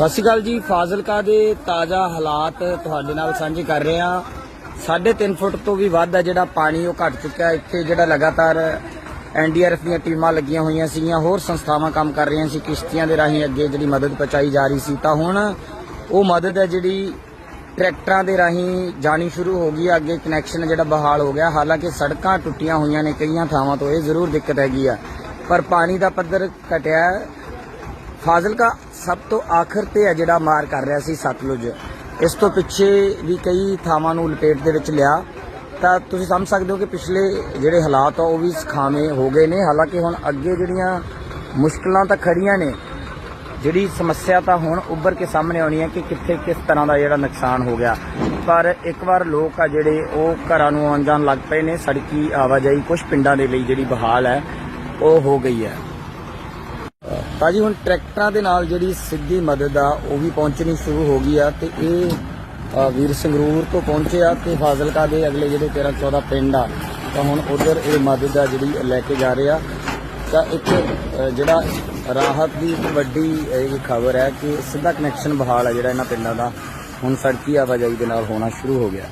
ਸਤਿ ਸ਼੍ਰੀ ਅਕਾਲ ਜੀ। ਫਾਜ਼ਿਲਕਾ ਦੇ ਤਾਜ਼ਾ ਹਾਲਾਤ ਤੁਹਾਡੇ ਨਾਲ ਸਾਂਝੇ ਕਰ ਰਹੇ ਹਾਂ। 3.5 ਫੁੱਟ ਤੋਂ ਵੀ ਵੱਧ ਹੈ ਜਿਹੜਾ ਪਾਣੀ ਉਹ ਘਟ ਚੁੱਕਿਆ ਇੱਥੇ ਜਿਹੜਾ ਲਗਾਤਾਰ ਐਨਡੀਆਰਐਫ ਦੀਆਂ ਟੀਮਾਂ ਲੱਗੀਆਂ ਹੋਈਆਂ ਸੀਗੀਆਂ। ਹੋਰ ਸੰਸਥਾਵਾਂ ਕੰਮ ਕਰ ਰਹੀਆਂ ਸੀ। ਕਿਸ਼ਤੀਆਂ ਦੇ ਰਾਹੀਂ ਅੱਗੇ ਜਿਹੜੀ ਮਦਦ ਪਹੁੰਚਾਈ ਜਾ ਰਹੀ ਸੀ। ਤਾਂ ਹੁਣ ਉਹ ਮਦਦ ਹੈ ਜਿਹੜੀ ਟਰੈਕਟਰਾਂ ਦੇ ਰਾਹੀਂ ਜਾਣੀ ਸ਼ੁਰੂ ਹੋ ਗਈ ਅੱਗੇ ਕਨੈਕਸ਼ਨ ਜਿਹੜਾ ਬਹਾਲ ਹੋ ਗਿਆ। ਹਾਲਾਂਕਿ ਸੜਕਾਂ ਟੁੱਟੀਆਂ ਹੋਈਆਂ ਨੇ ਕਈਆਂ ਥਾਵਾਂ ਤੋਂ। ਇਹ ਜ਼ਰੂਰ ਦਿੱਕਤ ਹੈਗੀ ਆ। ਪਰ ਪਾਣੀ ਦਾ ਪੱਧਰ ਘਟਿਆ ਫਾਜ਼ਿਲਕਾ ਸਭ ਤੋਂ ਆਖਰ ਤੇ ਹੈ ਜਿਹੜਾ ਮਾਰ ਕਰ ਰਿਹਾ ਸੀ ਸਤਲੁਜ। ਇਸ ਤੋਂ ਪਿੱਛੇ ਵੀ ਕਈ ਥਾਵਾਂ ਨੂੰ ਲਪੇਟ ਦੇ ਵਿੱਚ ਲਿਆ। ਤਾਂ ਤੁਸੀਂ ਸਮਝ ਸਕਦੇ ਹੋ ਕਿ ਪਿਛਲੇ ਜਿਹੜੇ ਹਾਲਾਤ ਆ, ਉਹ ਵੀ ਸਖਾਵੇਂ ਹੋ ਗਏ ਨੇ। ਹਾਲਾਂਕਿ ਹੁਣ ਅੱਗੇ ਜਿਹੜੀਆਂ ਮੁਸ਼ਕਲਾਂ ਤਾਂ ਖੜੀਆਂ ਨੇ, ਜਿਹੜੀ ਸਮੱਸਿਆ ਤਾਂ ਹੁਣ ਉੱਭਰ ਕੇ ਸਾਹਮਣੇ ਆਉਣੀ ਹੈ ਕਿ ਕਿੱਥੇ ਕਿਸ ਤਰ੍ਹਾਂ ਦਾ ਜਿਹੜਾ ਨੁਕਸਾਨ ਹੋ ਗਿਆ। ਪਰ ਇੱਕ ਵਾਰ ਲੋਕ ਆ ਜਿਹੜੇ, ਉਹ ਘਰਾਂ ਨੂੰ ਆਉਣ ਜਾਣ ਲੱਗ ਪਏ ਨੇ। ਸੜਕੀ ਆਵਾਜਾਈ ਕੁਝ ਪਿੰਡਾਂ ਦੇ ਲਈ ਜਿਹੜੀ ਬਹਾਲ ਹੈ, ਉਹ ਹੋ ਗਈ ਹੈ। ਤਾਂ ਜੀ ਹੁਣ ਟਰੈਕਟਰਾਂ ਦੇ ਨਾਲ ਜਿਹੜੀ ਸਿੱਧੀ ਮਦਦ ਆ ਉਹ ਵੀ ਪਹੁੰਚਣੀ ਸ਼ੁਰੂ ਹੋ ਗਈ ਆ ਤੇ ਇਹ ਅ, ਵੀਰ ਸੰਗਰੂਰ ਤੋਂ ਪਹੁੰਚਿਆ ਆ ਤੇ ਫਾਜ਼ਿਲਕਾ ਦੇ ਅਗਲੇ ਜਿਹੜੇ 13 14 ਪਿੰਡ ਆ ਤਾਂ ਹੁਣ ਉਧਰ ਇਹ ਮਦਦ ਆ ਜਿਹੜੀ ਲੈ ਕੇ ਜਾ ਰਹੇ ਆ। ਤਾਂ ਇੱਕ ਅ, ਜਿਹੜਾ ਰਾਹਤ ਦੀ ਇੱਕ ਵੱਡੀ ਇਹ ਖਬਰ ਹੈ ਕਿ ਸਿੱਧਾ ਕਨੈਕਸ਼ਨ ਬਹਾਲ ਆ ਜਿਹੜਾ ਇਹਨਾਂ ਪਿੰਡਾਂ ਦਾ ਹੁਣ ਸੜਕੀ ਆਵਾਜਾਈ ਦੇ ਨਾਲ ਹੋਣਾ ਸ਼ੁਰੂ ਹੋ ਗਿਆ।